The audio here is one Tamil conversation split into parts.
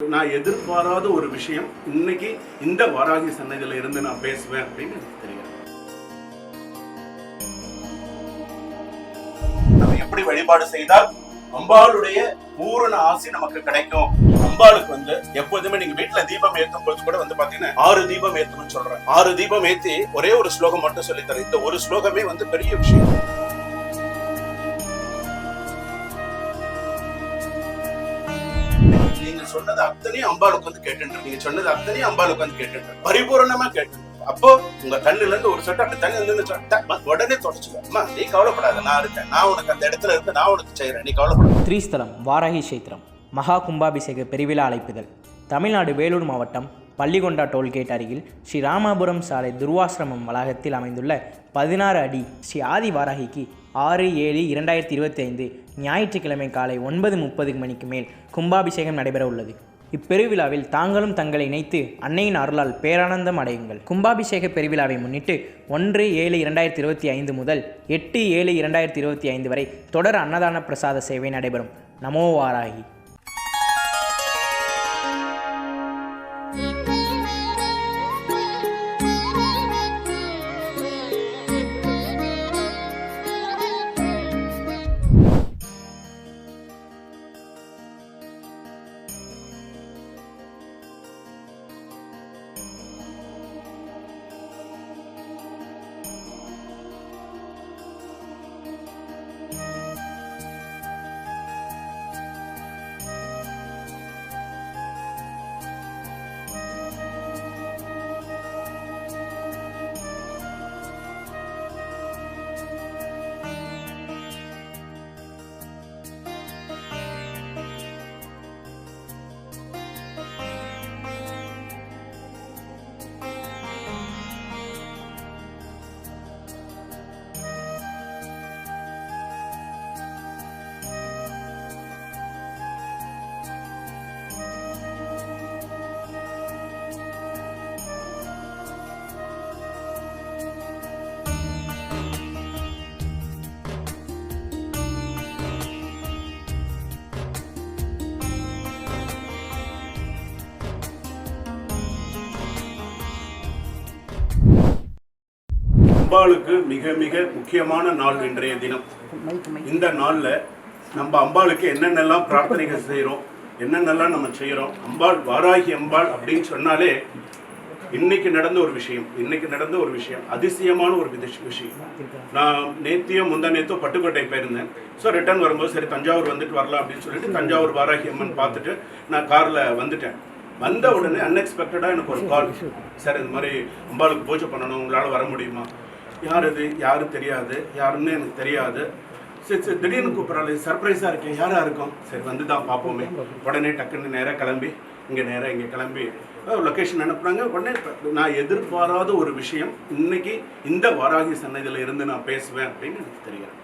நான் எதிர்பாராத ஒரு விஷயம். இன்னைக்கு இந்த வாராகி சன்னதியில இருந்து நான் பேசுவேன் அப்படின்னு எனக்கு தெரியும் நம்ம எப்படி வழிபாடு செய்தால் அம்பாளுடைய பூரண ஆசை நமக்கு கிடைக்கும். அம்பாளுக்கு வந்து எப்போதுமே நீங்க வீட்டுல தீபம் ஏத்தும் போது கூட வந்து பாத்தீங்கன்னா ஆறு தீபம் ஏத்தணும்னு சொல்றேன் ஆறு தீபம் ஏத்தி ஒரே ஒரு ஸ்லோகம் மட்டும் சொல்லித் தரேன் இந்த ஒரு ஸ்லோகமே வந்து பெரிய விஷயம். நீங்க சொன்னது அத்தனையும் அம்பாளுக்கு வந்து கேட்டுட்டு நீங்க சொன்னது அத்தனையும் அம்பாளுக்கு வந்து கேட்டுட்டு பரிபூரணமா கேட்டு அப்போ உங்க கண்ணுல இருந்து ஒரு சொட்டு அப்படி தண்ணி வந்து உடனே தொடச்சுக்க. அம்மா நீ கவலைப்படாத நான் இருக்கேன் நான் உனக்கு அந்த இடத்துல இருந்து நான் உனக்கு செய்யறேன் நீ கவலைப்படாத. த்ரீஸ்தலம் வாராகி சைத்திரம் மகா கும்பாபிஷேக பெருவிழா அழைப்புதல் தமிழ்நாடு வேலூர் மாவட்டம் பள்ளிகொண்டா டோல்கேட் அருகில் ஸ்ரீ ராமாபுரம் சாலை துர்வாசிரமம் வளாகத்தில் அமைந்துள்ள பதினாறு அடி ஸ்ரீ ஆதி வாராகிக்கு ஆறு ஏழு இரண்டாயிரத்தி இருபத்தி ஐந்து ஞாயிற்றுக்கிழமை காலை ஒன்பது முப்பது மணிக்கு மேல் கும்பாபிஷேகம் நடைபெற உள்ளது இப்பெருவிழாவில் தாங்களும் தங்களை இணைத்து அன்னையின் அருளால் பேரானந்தம் அடையுங்கள். கும்பாபிஷேக பெருவிழாவை முன்னிட்டு ஒன்று ஏழு இரண்டாயிரத்தி இருபத்தி ஐந்து முதல் எட்டு ஏழு இரண்டாயிரத்தி இருபத்தி ஐந்து வரை தொடர் அன்னதான பிரசாத சேவை நடைபெறும். நமோவாராகி அம்பாளுக்கு மிக மிக முக்கியமான நாள் இன்றைய தினம். இந்த நாள்ல நம்ம அம்பாளுக்கு என்னென்னலாம் பிரார்த்தனைகள் செய்யறோம் என்னென்னலாம் நம்ம செய்யறோம் அம்பாள் வாராகி அம்பாள் அப்படின்னு சொன்னாலே இன்னைக்கு நடந்த ஒரு விஷயம் இன்னைக்கு நடந்த ஒரு விஷயம் அதிசயமான ஒரு விதிஷ் விஷயம். நான் நேத்தியோ முந்தா நேத்தோ பட்டுக்கோட்டை போயிருந்தேன். ஸோ ரிட்டர்ன் வரும்போது சரி தஞ்சாவூர் வந்துட்டு வரலாம் அப்படின்னு சொல்லிட்டு தஞ்சாவூர் வாராகி அம்மன் பார்த்துட்டு நான் காரில் வந்துட்டேன். வந்த உடனே அன்எக்ஸ்பெக்டடாக எனக்கு ஒரு கால் சார் இந்த மாதிரி அம்பாளுக்கு பூஜை பண்ணணும் உங்களால் வர முடியுமா? யார் இது? யாரும் தெரியாது. யாருன்னு எனக்கு தெரியாது. சரி சரி திடீர்னு கூப்பிட்றாள். சர்ப்ரைஸாக இருக்கேன் யாராக இருக்கும்? சரி வந்து தான் பார்ப்போமே. உடனே டக்குன்னு நேராக கிளம்பி இங்கே நேராக இங்கே கிளம்பி லொக்கேஷன் அனுப்புனாங்க உடனே நான் எதிர்பாராத ஒரு விஷயம். இன்னைக்கு இந்த வாராகி சன்னதியில் இருந்து நான் பேசுவேன் அப்படின்னு எனக்கு தெரியாது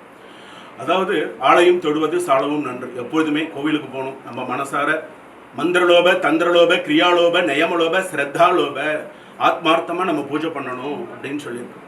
அதாவது ஆலையும் தொடுவது சாலவும் நன்று. எப்பொழுதுமே கோவிலுக்கு போகணும். நம்ம மனசார மந்திரலோப தந்திரலோப கிரியாலோப நயமலோப ஸ்ரத்தாலோப ஆத்மார்த்தமாக நம்ம பூஜை பண்ணணும் அப்படின்னு சொல்லியிருக்கோம்.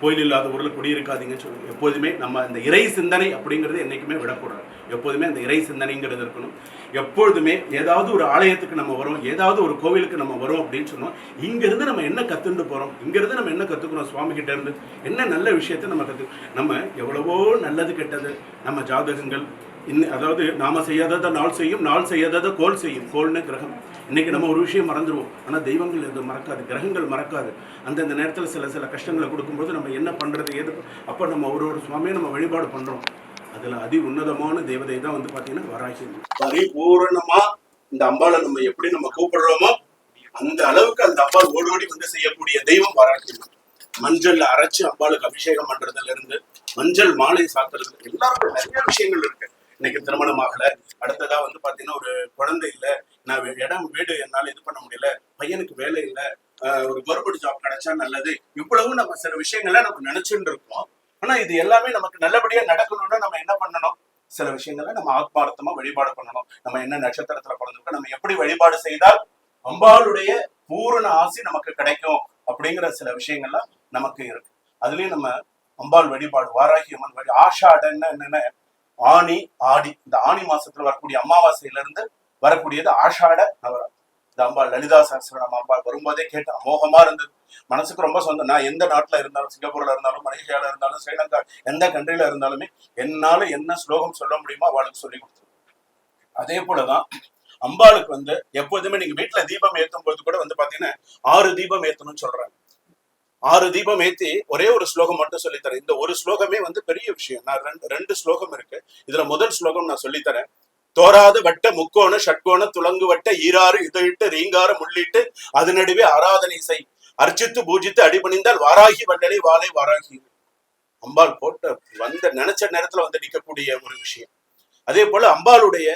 கோயில் இல்லாத ஊரில் குடியிருக்காதீங்கன்னு சொல்லி எப்போதுமே நம்ம இந்த இறை சிந்தனை அப்படிங்கிறது என்றைக்குமே விடக்கூடாது. எப்போதுமே அந்த இறை சிந்தனைங்கிறது இருக்கணும். எப்பொழுதுமே ஏதாவது ஒரு ஆலயத்துக்கு நம்ம வரோம் ஏதாவது ஒரு கோவிலுக்கு நம்ம வரோம் அப்படின்னு சொன்னோம் இங்கேருந்து நம்ம என்ன கற்றுண்டு போகிறோம் இங்கேருந்து நம்ம என்ன கற்றுக்கிறோம் சுவாமி கிட்ட இருந்து என்ன நல்ல விஷயத்தை நம்ம கற்று நம்ம எவ்வளவோ நல்லது கெட்டது நம்ம ஜாதகங்கள் இன்னும் அதாவது நாம செய்யாததை நாள் செய்யும் நாள் செய்யாததை கோல் செய்யும். கோல்னு கிரகம். இன்னைக்கு நம்ம ஒரு விஷயம் மறந்துடுவோம் ஆனால் தெய்வங்கள் இது மறக்காது கிரகங்கள் மறக்காது. அந்தந்த நேரத்தில் சில சில கஷ்டங்களை கொடுக்கும்போது நம்ம என்ன பண்ணுறது ஏது அப்போ நம்ம ஒரு ஒரு சுவாமியை நம்ம வழிபாடு பண்ணுறோம் அதில் அதி உன்னதமான தேவதை தான் வந்து பார்த்தீங்கன்னா வராகி. பரிபூரணமாக இந்த அம்பாளை நம்ம எப்படி நம்ம கூப்பிடுறோமோ அந்த அளவுக்கு அந்த அம்பாள் ஓடி ஓடி வந்து செய்யக்கூடிய தெய்வம் வராகி. மஞ்சள்ல அரைச்சு அம்பாளுக்கு அபிஷேகம் பண்றதுல இருந்து மஞ்சள் மாலை சாத்துறது எல்லாருக்கும் நிறைய விஷயங்கள் இருக்கு. இன்னைக்கு திருமணம் ஆகல. அடுத்ததா வந்து பாத்தீங்கன்னா ஒரு குழந்தை இல்ல. நான் இடம் வீடு என்னால இது பண்ண முடியல. பையனுக்கு வேலை இல்ல. ஒரு கவர்மெண்ட் ஜாப் கிடைச்சா நல்லது. இவ்வளவு நம்ம சில விஷயங்களை நம்ம நினைச்சுட்டு இருக்கோம். ஆனா இது எல்லாமே நமக்கு நல்லபடியா நடக்கணும்னா நம்ம என்ன பண்ணணும்? சில விஷயங்களை நம்ம ஆத்மார்த்தமா வழிபாடு பண்ணணும். நம்ம என்ன நட்சத்திரத்துல பிறந்திருக்கோம் நம்ம எப்படி வழிபாடு செய்தால் அம்பாளுடைய பூரண ஆசி நமக்கு கிடைக்கும் அப்படிங்கிற சில விஷயங்கள்லாம் நமக்கு இருக்கு. அதுலயும் நம்ம அம்பாள் வழிபாடு வாராகி அம்மன் வழி ஆஷாடன்னு என்னென்ன ஆனி ஆடி இந்த ஆனி மாசத்துல வரக்கூடிய அமாவாசையில இருந்து வரக்கூடியது ஆஷாட நவராத்திரி. இந்த அம்பாள் லலிதா சஹஸ்ரநாம அம்பாள் வரும்போதே கேட்டு அமோகமா இருந்தது. மனசுக்கு ரொம்ப சொந்தம். நான் எந்த நாட்டுல இருந்தாலும் சிங்கப்பூர்ல இருந்தாலும் மலேசியால இருந்தாலும் ஸ்ரீலங்கா எந்த கண்ட்ரில இருந்தாலுமே என்னால என்ன ஸ்லோகம் சொல்ல முடியுமோ அவளுக்கு சொல்லி கொடுத்துருவேன். அதே போலதான் அம்பாளுக்கு வந்து எப்போதுமே நீங்க வீட்டுல தீபம் ஏத்தும் போது கூட வந்து பாத்தீங்கன்னா ஆறு தீபம் ஏத்தணும்னு சொல்றாங்க. ஆறு தீபம் ஏத்தி ஒரே ஒரு ஸ்லோகம் மட்டும் சொல்லித்தரேன். இந்த ஒரு ஸ்லோகமே வந்து பெரிய விஷயம். நான் ரெண்டு ரெண்டு ஸ்லோகம் இருக்கு. இதுல முதல் ஸ்லோகம் நான் சொல்லித்தரேன். தோராத வட்ட முக்கோண ஷட்கோண துலங்கு வட்ட ஈராறு இதழிட்டு ரீங்கார முள்ளிட்டு அது நடுவே ஆராதனை செய். அர்ச்சித்து பூஜித்து அடிபணிந்தால் வாராகி வண்டலை வாழை வாராகி. அம்பாள் போட்ட வந்த நினைச்ச நேரத்துல வந்து நிற்கக்கூடிய ஒரு விஷயம். அதே போல அம்பாளுடைய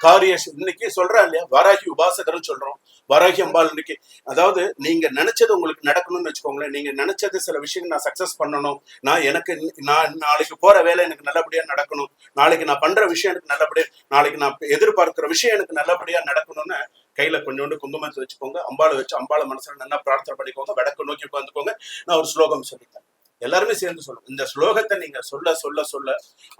காரிய இன்னைக்கு சொல்றா இல்லையா? வாராகி உபாசகர்னு சொல்றோம். வாராகி அம்பாள் இன்னைக்கு. அதாவது நீங்க நினைச்சது உங்களுக்கு நடக்கணும்னு வச்சுக்கோங்களேன். நீங்க நினைச்சது சில விஷயங்கள் நான் சக்சஸ் பண்ணணும். நான் எனக்கு நான் நாளைக்கு போற வேலை எனக்கு நல்லபடியா நடக்கணும். நாளைக்கு நான் பண்ற விஷயம் எனக்கு நல்லபடியா நாளைக்கு நான் எதிர்பார்க்கிற விஷயம் எனக்கு நல்லபடியா நடக்கணும்னு கையில கொஞ்சோண்டு குங்குமத்தை வச்சுக்கோங்க. அம்பாளை வச்சு அம்பாளை மனசுல நல்லா பிரார்த்தனை பண்ணிக்கோங்க. வடக்கு நோக்கி உட்காந்துக்கோங்க நான் ஒரு ஸ்லோகம் சொல்லித்தரேன். எல்லாருமே சேர்ந்து சொல்லணும் இந்த ஸ்லோகத்தை நீங்க சொல்ல சொல்ல சொல்ல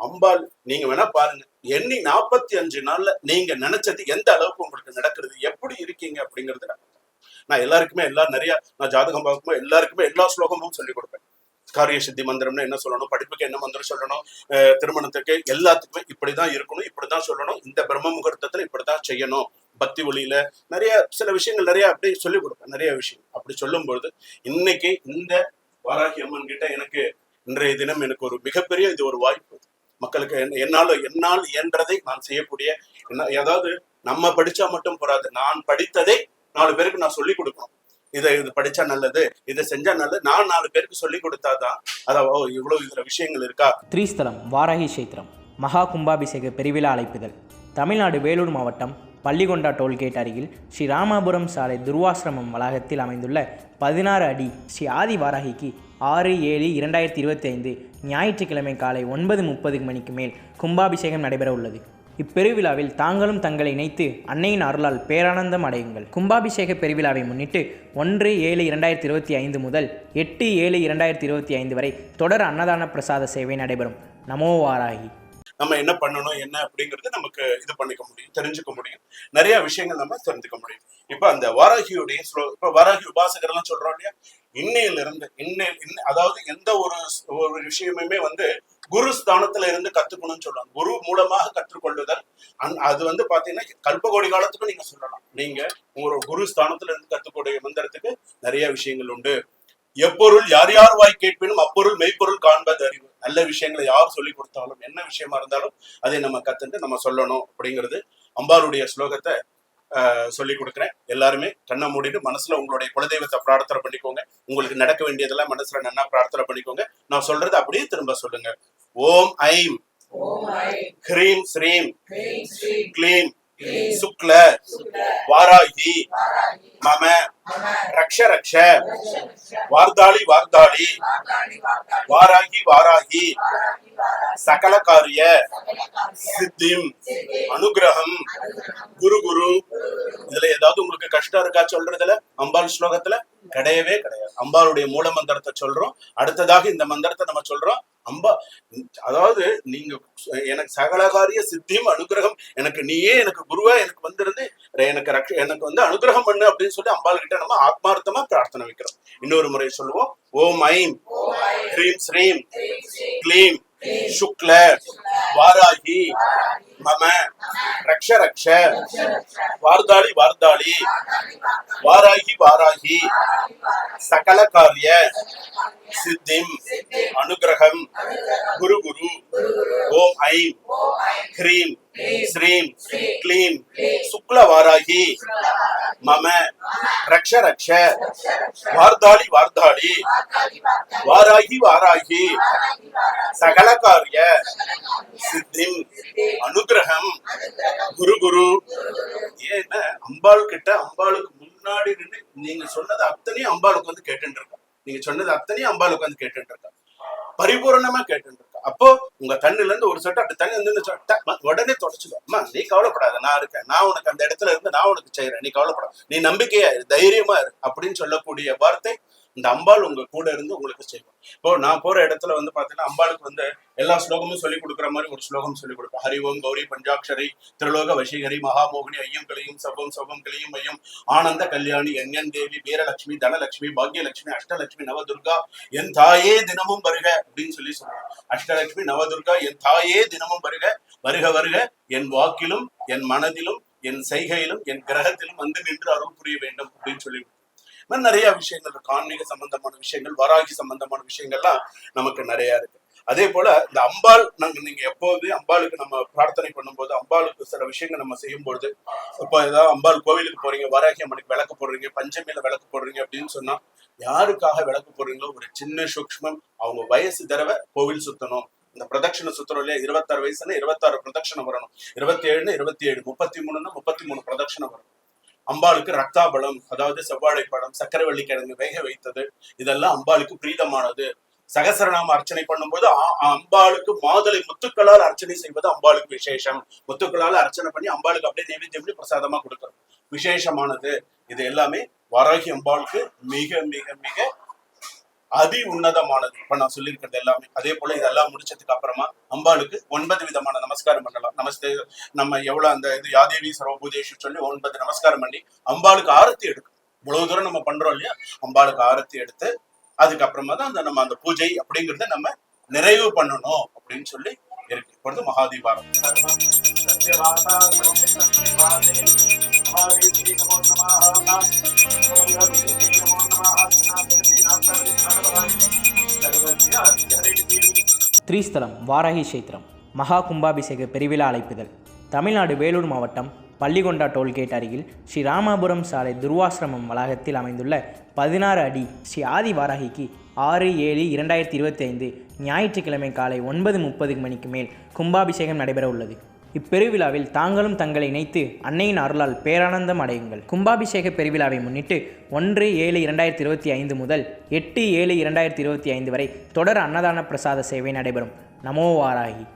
அம்பாள் நீங்க வேணா பாருங்க. எண்ணி நாற்பத்தி அஞ்சு நாள்ல நீங்க நினைச்சது எந்த அளவுக்கு உங்களுக்கு நடக்கிறது? எப்படி இருக்கீங்க அப்படிங்கறது நான் எல்லாருக்குமே எல்லா நிறைய நான் ஜாதகம் பார்க்கும்போது எல்லாருக்குமே எல்லா ஸ்லோகமும் சொல்லி கொடுப்பேன். காரிய சித்தி மந்திரம்னு என்ன சொல்லணும்? படிப்புக்கு என்ன மந்திரம் சொல்லணும்? திருமணத்துக்கு எல்லாத்துக்குமே இப்படிதான் இருக்கணும் இப்படிதான் சொல்லணும். இந்த பிரம்ம முகூர்த்தத்துல இப்படிதான் செய்யணும். பக்தி ஒளியில நிறைய சில விஷயங்கள் நிறைய அப்படி சொல்லி கொடுப்பேன். நிறைய விஷயம் அப்படி சொல்லும் பொழுது இன்னைக்கு இந்த வாராகி அம்மன் கிட்ட எனக்கு இன்றைய தினம் எனக்கு ஒரு மிகப்பெரிய இது ஒரு வாய்ப்பு. மக்களுக்கு என்ன- என்னால் என்னால் இயன்றதை நான் செய்யக்கூடிய என்ன- ஏதாவது நம்ம படிச்சா மட்டும் போறாது நான் படித்ததை நாலு பேருக்கு நான் சொல்லி கொடுக்கணும். இதை இது படிச்சா நல்லது இதை செஞ்சா நல்லது நான் நாலு பேருக்கு சொல்லி கொடுத்தாதான் அதாவது இவ்வளவு இதுல விஷயங்கள் இருக்கா? த்ரீஸ்தலம் வாராகி சேத்திரம் மகா கும்பாபிஷேக பெருவிழா அழைப்புதல் தமிழ்நாடு வேலூர் மாவட்டம் பள்ளிகொண்டா டோல்கேட் அருகில் ஸ்ரீ ராமாபுரம் சாலை துர்வாசிரமம் வளாகத்தில் அமைந்துள்ள பதினாறு அடி ஸ்ரீ ஆதி வாராகிக்கு ஆறு ஏழு இரண்டாயிரத்தி இருபத்தி ஐந்து ஞாயிற்றுக்கிழமை காலை ஒன்பது முப்பது மணிக்கு மேல் கும்பாபிஷேகம் நடைபெற உள்ளது. இப்பெருவிழாவில் தாங்களும் தங்களை இணைத்து அன்னையின் அருளால் பேரானந்தம் அடையுங்கள். கும்பாபிஷேக பெருவிழாவை முன்னிட்டு ஒன்று ஏழு இரண்டாயிரத்தி இருபத்தி ஐந்து முதல் எட்டு ஏழு இரண்டாயிரத்தி இருபத்தி ஐந்து வரை தொடர் அன்னதான பிரசாத சேவை நடைபெறும். நமோ வாராகி. நம்ம என்ன பண்ணணும் என்ன அப்படிங்கிறது நமக்கு இது பண்ணிக்க முடியும் தெரிஞ்சுக்க முடியும். நிறைய விஷயங்கள் நம்ம தெரிஞ்சுக்க முடியும். இப்ப அந்த வாராகியுடைய ஸ்லோ இப்ப வாராகி உபாசகர்லாம் சொல்றோம் இல்லையா? இன்னையில இருந்து இன்னை அதாவது எந்த ஒரு ஒரு விஷயமுமே வந்து குரு ஸ்தானத்துல இருந்து கத்துக்கணும்னு சொல்லுவாங்க குரு மூலமாக கற்றுக்கொள்ளுதல். அந் அது வந்து பாத்தீங்கன்னா கல்பகோடி காலத்துக்கும் நீங்க சொல்லலாம். நீங்க உங்களோட குரு ஸ்தானத்துல இருந்து கத்துக்கூடிய மந்திரத்துக்கு நிறைய விஷயங்கள் உண்டு. எப்பொருள் யார் யார் வாய் கேட்பினும் அப்பொருள் மெய்ப்பொருள் காண்பது அறிவு. நல்ல விஷயங்களை யார் சொல்லி கொடுத்தாலும் என்ன விஷயமா இருந்தாலும் அதை நம்ம கத்துட்டு நம்ம சொல்லணும் அப்படிங்கிறது அம்பாளுடைய ஸ்லோகத்தை சொல்லி கொடுக்குறேன். எல்லாருமே கண்ணை மூடிட்டு மனசுல உங்களுடைய குலதெய்வத்தை பிரார்த்தனை பண்ணிக்கோங்க. உங்களுக்கு நடக்க வேண்டியதெல்லாம் மனசுல நன்னா பிரார்த்தனை பண்ணிக்கோங்க. நான் சொல்றது அப்படியே திரும்ப சொல்லுங்க. ஓம் ஐம். ஹ்ரீம் ஸ்ரீம். க்ளீம். சுக்ல வாராகி. மம ரக்ஷ ரக்ஷ. வார்த்தாளி வார்த்தாளி. வாராகி வாராகி. சகல காரிய சித்திம். அனுகிரகம். குரு குரு. இதுல ஏதாவது உங்களுக்கு கஷ்டம் இருக்கா சொல்றதுல? அம்பாள் ஸ்லோகத்துல? கிடையவே கிடையாது. அம்பாளுடைய மூல மந்திரத்தை சொல்றோம். அடுத்ததாக இந்த மந்திரத்தை நம்ம சொல்றோம். அம்பா அதாவது நீங்க எனக்கு சகலகாரிய சித்தியும் அனுகிரகம் எனக்கு நீயே எனக்கு குருவா எனக்கு வந்திருந்து எனக்கு ரக்ஷ எனக்கு வந்து அனுகிரகம் பண்ணு அப்படின்னு சொல்லி அம்பாள் கிட்ட நம்ம ஆத்மார்த்தமா பிரார்த்தனை வைக்கிறோம். இன்னொரு முறை சொல்லுவோம். ஓம் ஐம். ஹ்ரீம் ஸ்ரீம். க்ளீம். சுக்ல. வாராகி. மம. ரக்ஷ ரக்ஷ. வார்தாளி வார்தாளி. வாராகி வாராகி. சகல காரிய சித்திம் அனுகிரகம். குரு குரு. ஓம் ஐம். ஹ்ரீம். ஸ்ரீம். கிளீம். சுக்ல வாராகி மம. ரக்ஷ ரக்ஷ. வார்த்தாளி வார்த்தாளி. வாராகி வாராகி. சகல காரிய சித்திம் அனுகிரகம். குரு குரு. ஏன்னா அம்பாள் கிட்ட அம்பாளுக்கு முன்னாடி நின்று நீங்க சொன்னது அத்தனையும் அம்பாளுக்கு வந்து கேட்டுட்டு இருக்கா. நீங்க சொன்னது அத்தனையும் அம்பாளுக்கு வந்து கேட்டுட்டு இருக்கா. பரிபூரணமா கேட்டுட்டு அப்போ உங்க கண்ணுல இருந்து ஒரு சொட்டு அப்படி தண்ணி வந்து உடனே தொடச்சுக்கோ அம்மா நீ கவலைப்படாத நான் இருக்கேன். நான் உனக்கு அந்த இடத்துல இருந்து நான் உனக்கு செய்யறேன் நீ கவலைப்படாத. நீ நம்பிக்கையா இரு தைரியமா இரு அப்படின்னு சொல்லக்கூடிய வார்த்தை இந்த அம்பாள் உங்க கூட இருந்து உங்களுக்கு செய்வோம் இப்போ நான் போற இடத்துல வந்து பாத்தீங்கன்னா அம்பாளுக்கு வந்து எல்லா ஸ்லோகமும் சொல்லி கொடுக்குற மாதிரி ஒரு ஸ்லோகம் சொல்லி கொடுப்பேன். ஹரி ஓம் கௌரி பஞ்சாட்சரி திருலோக வசீகரி மகாமோகினி ஐயம் கலியும் சபம் சபம் கிளியும் ஐயம். ஆனந்த கல்யாணி எங்கன் தேவி வீரலட்சுமி தனலட்சுமி பாக்யலட்சுமி அஷ்டலட்சுமி நவதுர்கா என் தாயே தினமும் வருக அப்படின்னு சொல்லி சொல்றேன் அஷ்டலட்சுமி நவதுர்கா என் தாயே தினமும் வருக வருக வருக. என் வாக்கிலும் என் மனதிலும் என் செய்கையிலும் என் கிரகத்திலும் வந்து நின்று அருள் புரிய வேண்டும் அப்படின்னு சொல்லி மாதிரி நிறைய விஷயங்கள் இருக்கு. ஆன்மீக சம்பந்தமான விஷயங்கள் வராகி சம்பந்தமான விஷயங்கள்லாம் நமக்கு நிறைய இருக்கு. அதே போல இந்த அம்பாள் நாங்க நீங்க எப்போது அம்பாளுக்கு நம்ம பிரார்த்தனை பண்ணும்போது அம்பாளுக்கு சில விஷயங்கள் நம்ம செய்யும்பொழுது இப்போ ஏதாவது அம்பாள் கோவிலுக்கு போறீங்க வராகி அம்மனுக்கு விளக்கு போடுறீங்க பஞ்சமியில விளக்கு போடுறீங்க அப்படின்னு சொன்னா யாருக்காக விளக்கு போடுறீங்களோ ஒரு சின்ன சூக்ஷ்மம் அவங்க வயசு தடவை கோவில் சுத்தணும். இந்த பிரதட்சணை சுத்தணும் இல்லையா? இருபத்தாறு வயசுல இருபத்தாறு பிரதட்சணம் வரணும். இருபத்தி ஏழுன்னு இருபத்தி ஏழு முப்பத்தி மூணுன்னா முப்பத்தி மூணு பிரதட்சணம் வரும் அம்பாளுக்கு ரக்தாபலம் அதாவது செவ்வாழை பழம் சக்கரவள்ளி கிழங்கு வேக வைத்தது. இதெல்லாம் அம்பாளுக்கு பிரீதமானது. சகசரநாம அர்ச்சனை பண்ணும்போது அம்பாளுக்கு மாதுளை முத்துக்களால் அர்ச்சனை செய்வது அம்பாளுக்கு விசேஷம். முத்துக்களால் அர்ச்சனை பண்ணி அம்பாளுக்கு அப்படியே நைவேத்தியம் பண்ணி பிரசாதமா கொடுக்கணும் விசேஷமானது. இது எல்லாமே வராகி அம்பாளுக்கு மிக மிக மிக அதி உன்னதமானது இப்ப நான் சொல்லியிருக்கிறது எல்லாமே அதே போல இதெல்லாம் முடிச்சதுக்கு அப்புறமா அம்பாளுக்கு ஒன்பது விதமான நமஸ்காரம் பண்ணலாம் நமஸ்தே நம்ம எவ்வளவு அந்த இது யாதேவி சர்வபூதேஷு சொல்லி ஒன்பது நமஸ்காரம் பண்ணி அம்பாளுக்கு ஆரத்தி எடுக்கும் இவ்வளவு தூரம் நம்ம பண்றோம் இல்லையா அம்பாளுக்கு ஆரத்தி எடுத்து அதுக்கப்புறமா தான் அந்த நம்ம அந்த பூஜை அப்படிங்கறத நம்ம நிறைவு பண்ணணும் அப்படின்னு சொல்லி இருக்கு இப்பொழுது மகாதீபாரம் ஸ்ரீஸ்தலம் வாராகி கஷேத்திரம் மகா கும்பாபிஷேக பெருவிழா அழைப்புதல். தமிழ்நாடு வேலூர் மாவட்டம் பள்ளிகொண்டா டோல்கேட் அருகில் ஸ்ரீ ராமாபுரம் சாலை துர்வாசிரமம் வளாகத்தில் அமைந்துள்ள பதினாறு அடி ஸ்ரீ ஆதி வாராகிக்கு ஆறு ஏழு இரண்டாயிரத்தி இருபத்தி ஐந்து ஞாயிற்றுக்கிழமை காலை ஒன்பது முப்பது மணிக்கு மேல் கும்பாபிஷேகம் நடைபெற உள்ளது இப்பெருவிழாவில் தாங்களும் தங்களை இணைத்து அன்னையின் அருளால் பேரானந்தம் அடையுங்கள். கும்பாபிஷேக பெருவிழாவை முன்னிட்டு ஒன்று ஏழு இரண்டாயிரத்தி இருபத்தி ஐந்து முதல் எட்டு ஏழு இரண்டாயிரத்தி இருபத்தி ஐந்து வரை தொடர் அன்னதான பிரசாத சேவை நடைபெறும். நமோ வாராகி.